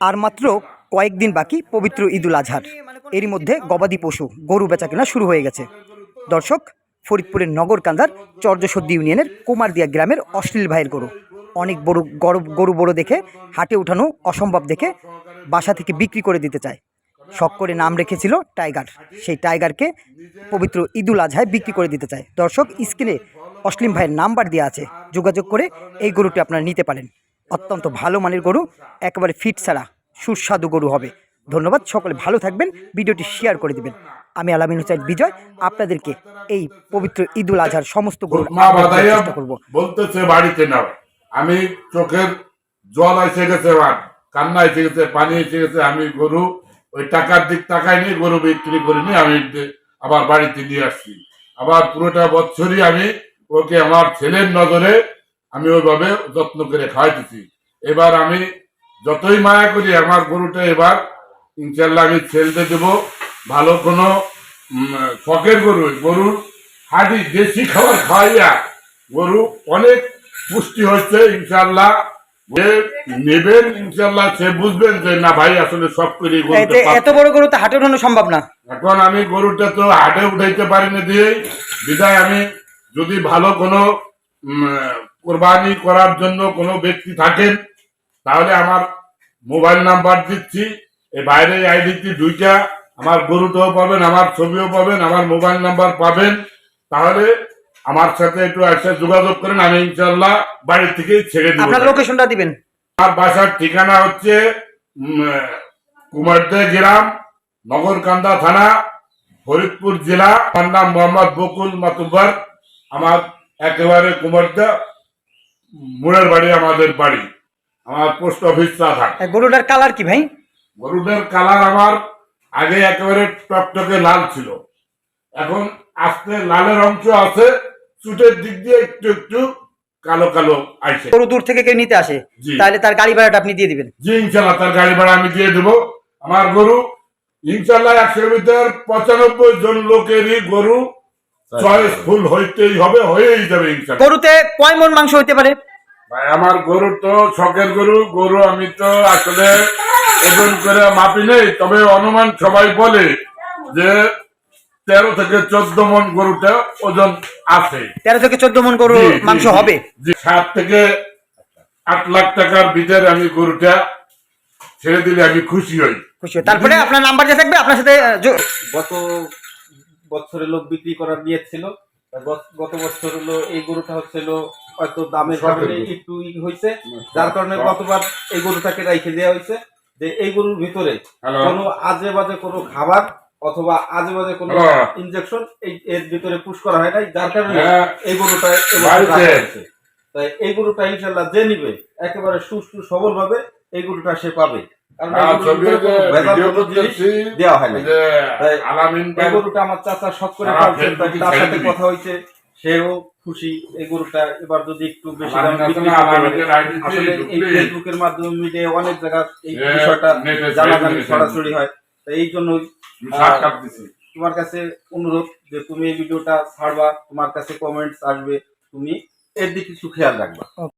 আর মাত্র কয়েকদিন বাকি পবিত্র ঈদুল আজহার। এরই মধ্যে গবাদি পশু, গরু বেচা কেনা শুরু হয়ে গেছে। দর্শক, ফরিদপুরের নগর নগরকান্দার চর্যসদ্দি ইউনিয়নের কুমারদিয়া গ্রামের অশ্লীল ভাইয়ের গরু। অনেক বড় গরু গরু বড় দেখে, হাটে উঠানো অসম্ভব দেখে বাসা থেকে বিক্রি করে দিতে চায়। শখ করে নাম রেখেছিল টাইগার। সেই টাইগারকে পবিত্র ঈদুল আজহায় বিক্রি করে দিতে চায়। দর্শক, স্ক্রিনে অসলিম ভাইয়ের নাম্বার দেওয়া আছে। যোগাযোগ করে এই গরুটি আপনারা নিতে পারেন। অত্যন্ত ভালো মানের গরু একেবারে ফিট ছাড়া সুস্বাদু গরু হবে। ধন্যবাদ সকলে ভালো থাকবেন ভিডিওটি শেয়ার করে দিবেন। আমি আলামিন হুসাইন বিজয় আপনাদেরকে এই পবিত্র ঈদুল আজহার সমস্ত গরু চেষ্টা করব। বলতেছে বাড়িতে নাও। আমি চোখের জল এসে গেছে কান্না এসে গেছে পানি এসে গেছে আমি গরু ওই টাকার দিক টাকায় নিয়ে গরু বিক্রি করিনি আমি আবার বাড়িতে নিয়ে আসছি। আবার পুরোটা বছরই আমি ওকে আমার ছেলের নজরে আমি ওইভাবে যত্ন করে খাওয়াইতেছি এবার আমি যতই মায়া করি আমার গরুটা এবার ইনশাল্লাহ আমি ছেলতে দেব। ভালো কোনো শখের গরু গরুর হাঁটি দেশি খাবার খাওয়াইয়া গরু অনেক পুষ্টি হচ্ছে ইনশাল্লাহ নেবেন ইনশাল্লাহ সে বুঝবেন যে না ভাই আসলে সব করে এত বড় গরু তো হাটে উঠানো সম্ভব না। এখন আমি গরুটা তো হাটে উঠাইতে পারি না দিয়ে বিদায় আমি যদি ভালো কোনো কোরবানি করার জন্য কোনো ব্যক্তি থাকেন তাহলে আমার মোবাইল নাম্বার দিচ্ছি এই বাইরে আইডিটি দুইটা আমার গরুটাও পাবেন আমার ছবিও পাবেন আমার মোবাইল নাম্বার পাবেন তাহলে আমার সাথে একটু এসে যোগাযোগ করেন আমি ইনশাল্লাহ বাড়ি থেকে ছেড়ে দিব। আপনার লোকেশনটা দিবেন। আমার বাসার ঠিকানা হচ্ছে কুমারদে গ্রাম নগরকান্দা থানা ফরিদপুর জেলা আমার নাম মোহাম্মদ বকুল মাতুব্বার আমার একেবারে কুমারদা মুড়ের বাড়ি আমাদের বাড়ি। আমার পোস্ট অফিস এই গরুটার কালার কি ভাই? গরুটার কালার আমার আগে একেবারে টকটকে লাল ছিল। এখন আস্তে লালের অংশ আছে চুটের দিক দিয়ে একটু একটু কালো কালো আইছে। গরু দূর থেকে কেউ নিতে আসে তাহলে তার গাড়ি ভাড়াটা আপনি দিয়ে দিবেন। জি ইনশাল্লাহ তার গাড়ি ভাড়া আমি দিয়ে দেবো। আমার গরু ইনশাল্লাহ একশোর ভিতর পঁচানব্বই জন লোকেরই গরু চয়েস ফুল হইতেই হবে হয়েই যাবে গরুতে কয় মন মাংস হইতে পারে? ভাই আমার গরু তো শখের গরু গরু আমি তো আসলে ওজন করে মাপি নেই তবে অনুমান সবাই বলে যে তেরো থেকে চোদ্দ মন গরুটা ওজন আছে। তেরো থেকে চোদ্দ মন গরু মাংস হবে? জি সাত থেকে আট লাখ টাকার ভিতরে আমি গরুটা ছেড়ে দিলে আমি খুশি হই। খুশি তারপরে আপনার নাম্বার যে থাকবে আপনার সাথে গত বছরে লোক বিক্রি করার নিয়ে ছিল। গত- বছর হলো এই গরুটা হচ্ছিল হয়তো দামের কারণে একটু হয়েছে। যার কারণে গতবার এই গরুটাকে রেখে দেওয়া হয়েছে যে এই গরুর ভিতরে কোনো আজে বাজে কোনো খাবার অথবা আজে বাজে কোনো। ইনজেকশন এই এর ভিতরে পুশ করা হয় নাই। যার কারণে হ্যাঁ। এই গরুটা। তাই এই গরুটা ইনশাল্লাহ যে নিবে একেবারে সুস্থ সবল ভাবে এই গরুটা সে পাবে। হয় আমার চাচা শখ করে সারা পালছেন তাই ফেসবুকে তার সাথে কথা হয়েছে সেও খুশি এই গরুটা এবার যদি একটু বেশি দাম আসলে এই ফেসবুকের মাধ্যমে অনেক জায়গা এই বিষয়টা জানাজানি ছড়াছড়ি হয়। এই জন্য তোমার কাছে অনুরোধ যে তুমি এই ভিডিওটা ছাড়বা তোমার কাছে কমেন্টস আসবে তুমি এর দিকে একটু খেয়াল রাখবা।